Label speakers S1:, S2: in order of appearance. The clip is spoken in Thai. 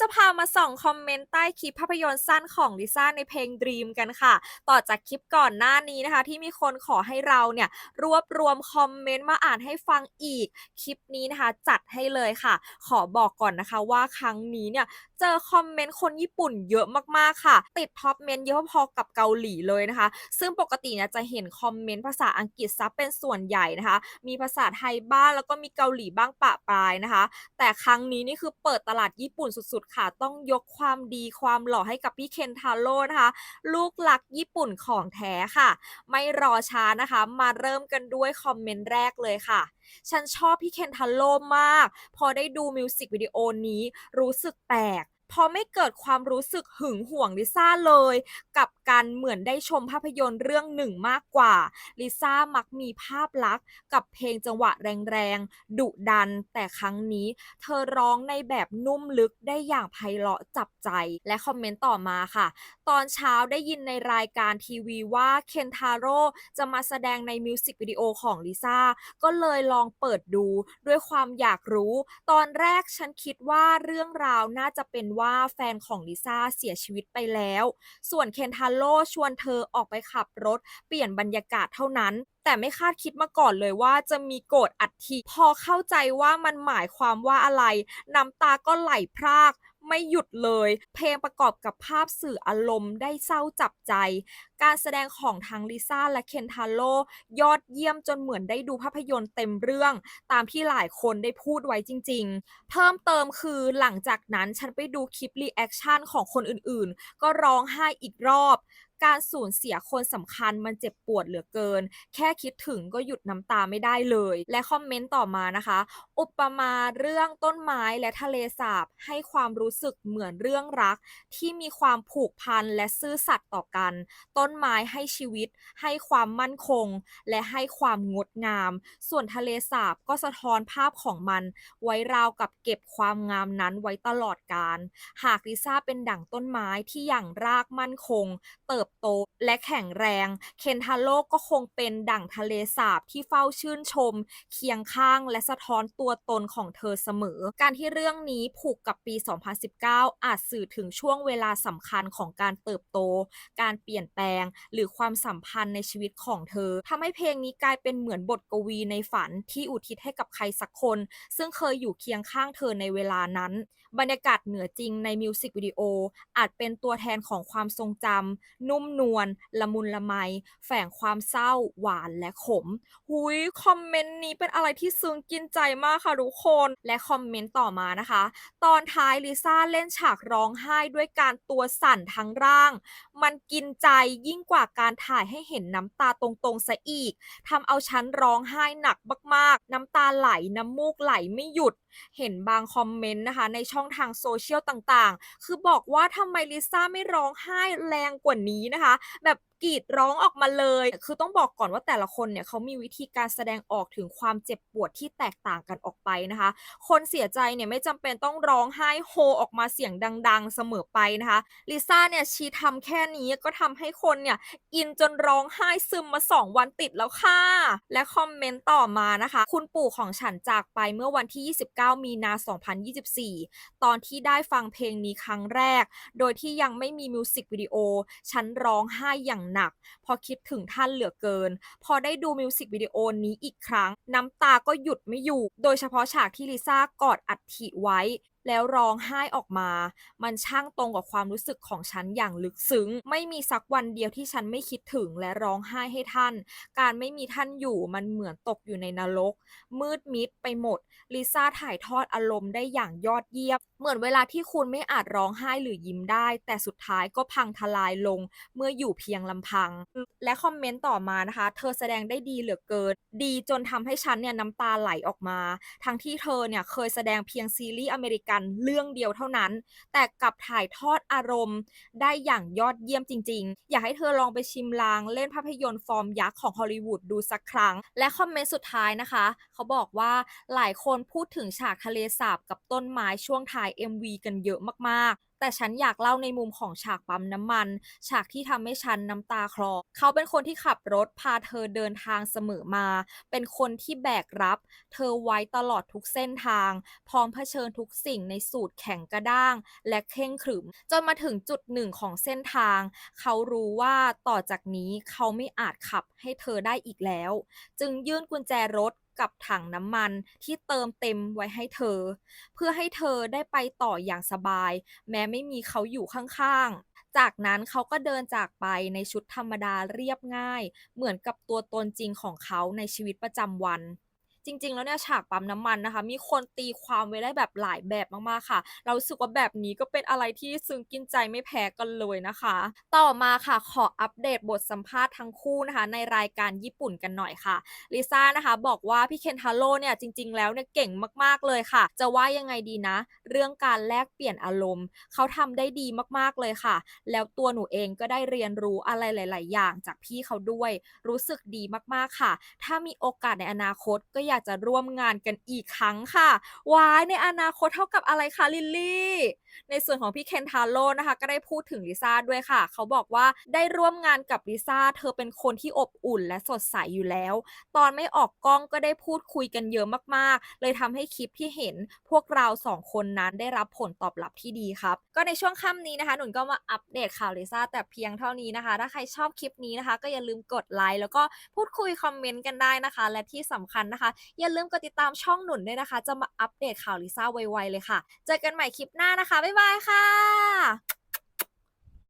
S1: จะพามาส่องคอมเมนต์ใต้คลิปภาพยนตร์สั้นของลิซ่าในเพลง Dream กันค่ะ ต่อจากคลิปก่อนหน้านี้นะคะ ที่มีคนขอให้เราเนี่ยรวบรวมคอมเมนต์มาอ่านให้ฟังอีก คลิปนี้นะคะ จัดให้เลยค่ะ ขอบอกก่อนนะคะว่าครั้งนี้เนี่ยเจอคอมเมนต์คนญี่ปุ่นเยอะมากๆค่ะ ติดท็อปเมนต์เยอะพอกับเกาหลีเลยนะคะ ซึ่งปกติเนี่ยจะเห็นคอมเมนต์ภาษาอังกฤษซับเป็นส่วนใหญ่นะคะ มีภาษาไทยบ้างแล้วก็มีเกาหลีบ้างปะปลายนะคะ แต่ครั้งนี้นี่คือเปิดตลาดญี่ปุ่นสุดๆค่ะ ต้องยกความดีความหล่อให้กับพี่เคนทาโร่นะคะ ลูกหลักญี่ปุ่นของแท้ค่ะ ไม่รอช้านะคะ มาเริ่มกันด้วยคอมเมนต์แรกเลยค่ะฉันชอบพี่เคนทาโร่มาก พอได้ดูมิวสิกวิดีโอนี้รู้สึกแปลกพอไม่เกิดความรู้สึกหึงหวงลิซ่าเลย กับ การเหมือนได้ชมภาพยนตร์เรื่องหนึ่งมากกว่าลิซ่ามักมีภาพลักษณ์กับเพลงจังหวะแรงๆดุดัน แต่ครั้งนี้เธอร้องในแบบนุ่มลึกได้อย่างไพเราะจับใจและคอมเมนต์ต่อมาค่ะ ตอนเช้าได้ยินในรายการทีวีว่าเคนทาโร่จะมาแสดงในมิวสิกวิดีโอของลิซ่าก็เลยลองเปิดดูด้วยความอยากรู้ ตอนแรกฉันคิดว่าเรื่องราวน่าจะเป็นว่าแฟนของลิซ่าเสียชีวิตไปแล้ว ส่วนเคนทาโร่ชวนเธอออกไปขับรถ เปลี่ยนบรรยากาศเท่านั้น แต่ไม่คาดคิดมาก่อนเลยว่าจะมีโกรธอัฐิพอเข้าใจว่ามันหมายความว่าอะไร น้ำตาก็ไหลพราก ไม่หยุดเลย เพลงประกอบกับภาพสื่ออารมณ์ได้เศร้าจับใจ การแสดงของทั้งลิซ่าและเคนทาโร่ยอดเยี่ยมจนเหมือนได้ดูภาพยนตร์เต็มเรื่อง ตามที่หลายคนได้พูดไว้จริง ๆ เพิ่มเติมคือหลังจากนั้นฉันไปดูคลิปรีแอคชั่นของคนอื่นๆ ก็ร้องไห้อีกรอบ การสูญเสียคนสำคัญมันเจ็บปวดเหลือเกิน แค่คิดถึงก็หยุดน้ำตาไม่ได้เลย และคอมเมนต์ต่อมานะคะ อุปมาเรื่องต้นไม้และทะเลสาบให้ความรู้สึกเหมือนเรื่องรัก ที่มีความผูกพันและซื่อสัตย์ต่อกัน ต้นไม้ให้ชีวิต ให้ความมั่นคง และให้ความงดงาม ส่วนทะเลสาบก็สะท้อนภาพของมัน ไว้ราวกับเก็บความงามนั้นไว้ตลอดกาลหากลิซ่าเป็นดั่งต้นไม้ที่อย่างรากมั่นคง เติบโตและแข็งแรง เคนทาโร่ก็คงเป็นดั่งทะเลสาบที่เฝ้าชื่นชม เคียงข้างและสะท้อนตัวตนของเธอเสมอ การที่เรื่องนี้ผูกกับปี 2019 อาจสื่อถึงช่วงเวลาสำคัญของการเติบโต การเปลี่ยนแปลง หรือความสัมพันธ์ในชีวิตของเธอทำให้เพลงนี้กลายเป็นเหมือนบทกวีในฝันที่อุทิศให้กับใครสักคน ซึ่งเคยอยู่เคียงข้างเธอในเวลานั้น บรรยากาศเหนือจริงในมิวสิกวิดีโออาจเป็นตัวแทนของความทรงจำนุนุ่มนวลละมุนละไม แฝงความเศร้าหวานและขม หุยคอมเมนต์นี้เป็นอะไรที่ซึ้งกินใจมากค่ะทุกคน และคอมเมนต์ต่อมานะคะ ตอนท้ายลิซ่าเล่นฉากร้องไห้ด้วยการตัวสั่นทั้งร่าง มันกินใจยิ่งกว่าการถ่ายให้เห็นน้ำตาตรงๆซะอีกทำเอาฉันร้องไห้หนักมากๆ น้ำตาไหลน้ำมูกไหลไม่หยุดเห็นบางคอมเมนต์นะคะ ในช่องทางโซเชียลต่างๆ คือบอกว่าทำไมลิซ่าไม่ร้องไห้แรงกว่านี้นะคะ แบบกรีดร้องออกมาเลย คือต้องบอกก่อนว่าแต่ละคนเนี่ยเขามีวิธีการแสดงออกถึงความเจ็บปวดที่แตกต่างกันออกไปนะคะ คนเสียใจเนี่ยไม่จำเป็นต้องร้องไห้โฮออกมาเสียงดัง ๆ เสมอไปนะคะลิซ่าเนี่ยชีทำแค่นี้ก็ทำให้คนเนี่ยอินจนร้องไห้ซึมมา 2 วันติดแล้วค่ะ และคอมเมนต์ต่อมานะคะ คุณปู่ของฉันจากไปเมื่อวันที่ 29 มีนา 2024 ตอนที่ได้ฟังเพลงนี้ครั้งแรก โดยที่ยังไม่มีมิวสิกวิดีโอฉันร้องไห้อย่างหนัก พอคิดถึงท่านเหลือเกิน พอได้ดูมิวสิกวิดีโอนี้อีกครั้ง น้ำตาก็หยุดไม่อยู่ โดยเฉพาะฉากที่ลิซ่ากอดอัฐิไว้ แล้วร้องไห้ออกมา มันช่างตรงกับความรู้สึกของฉันอย่างลึกซึ้ง ไม่มีสักวันเดียวที่ฉันไม่คิดถึงและร้องไห้ให้ท่าน การไม่มีท่านอยู่มันเหมือนตกอยู่ในนรก มืดมิดไปหมด ลิซ่าถ่ายทอดอารมณ์ได้อย่างยอดเยี่ยมเหมือนเวลาที่คุณไม่อาจร้องไห้หรือยิ้มได้ แต่สุดท้ายก็พังทลายลงเมื่ออยู่เพียงลำพัง และคอมเมนต์ต่อมานะคะ เธอแสดงได้ดีเหลือเกิน ดีจนทำให้ฉันเนี่ยน้ำตาไหลออกมา ทั้งที่เธอเนี่ยเคยแสดงเพียงซีรีส์อเมริกันเรื่องเดียวเท่านั้น แต่กลับถ่ายทอดอารมณ์ ได้อย่างยอดเยี่ยมจริง ๆ อยากให้เธอลองไปชิมลางเล่นภาพยนตร์ฟอร์มยักษ์ของฮอลลีวูดดูสักครั้ง และคอมเมนต์สุดท้ายนะคะ เขาบอกว่าหลายคนพูดถึงฉากทะเลสาบกับต้นไม้ช่วงท้ายาย MV กันเยอะมากๆ แต่ฉันอยากเล่าในมุมของฉากปั๊มน้ำมัน ฉากที่ทำให้ฉันน้ำตาคลอ เขาเป็นคนที่ขับรถพาเธอเดินทางเสมอมา เป็นคนที่แบกรับ เธอไว้ตลอดทุกเส้นทาง พร้อมเผชิญทุกสิ่งในสูตรแข็งกระด้าง และเคร่งขรึม จนมาถึงจุดหนึ่งของเส้นทาง เขารู้ว่าต่อจากนี้เขาไม่อาจขับให้เธอได้อีกแล้ว จึงยื่นกุญแจรถ กับถังน้ำมันที่เติมเต็มไว้ให้เธอ เพื่อให้เธอได้ไปต่ออย่างสบาย แม้ไม่มีเขาอยู่ข้างๆ จากนั้นเขาก็เดินจากไปในชุดธรรมดาเรียบง่าย เหมือนกับตัวตนจริงของเขาในชีวิตประจำวัน จริง ๆ แล้วเนี่ยฉากปั๊มน้ำมันนะคะ มีคนตีความไว้ได้แบบหลายแบบมากๆค่ะ เราสึกว่าแบบนี้ก็เป็นอะไรที่ซึ้งกินใจไม่แพ้กันเลยนะคะ ต่อมาค่ะขออัปเดตบทสัมภาษณ์ทั้งคู่นะคะ ในรายการญี่ปุ่นกันหน่อยค่ะลิซ่านะคะ บอกว่าพี่เคนทาโร่เนี่ยจริง ๆ แล้วเนี่ยเก่งมากๆเลยค่ะ จะว่ายังไงดีนะ เรื่องการแลกเปลี่ยนอารมณ์ เขาทำได้ดีมากๆเลยค่ะ แล้วตัวหนูเองก็ได้เรียนรู้อะไรหลาย ๆ อย่างจากพี่เขาด้วย รู้สึกดีมากๆค่ะ ถ้ามีโอกาสในอนาคตก็อยากจะร่วมงานกันอีกครั้งค่ะว้ายในอนาคตเท่ากับอะไรคะลิลลี่ในส่วนของพี่เคนทาโร่นะคะ ก็ได้พูดถึงลิซ่าด้วยค่ะ เขาบอกว่าได้ร่วมงานกับลิซ่าเธอเป็นคนที่อบอุ่นและสดใสอยู่แล้ว ตอนไม่ออกกล้องก็ได้พูดคุยกันเยอะมากๆ เลยทำให้คลิปที่เห็นพวกเราสองคนนั้นได้รับผลตอบรับที่ดีครับ ก็ในช่วงค่ำนี้นะคะ หนุนก็มาอัปเดตข่าวลิซ่าแต่เพียงเท่านี้นะคะ ถ้าใครชอบคลิปนี้นะคะ ก็อย่าลืมกดไลค์แล้วก็พูดคุยคอมเมนต์กันได้นะคะ และที่สำคัญนะคะอย่าลืมกดติดตามช่องหนุนด้วยนะคะ จะมาอัปเดตข่าวลิซ่าไวๆเลยค่ะ เจอกันใหม่คลิปหน้านะคะ บ๊ายบายค่ะ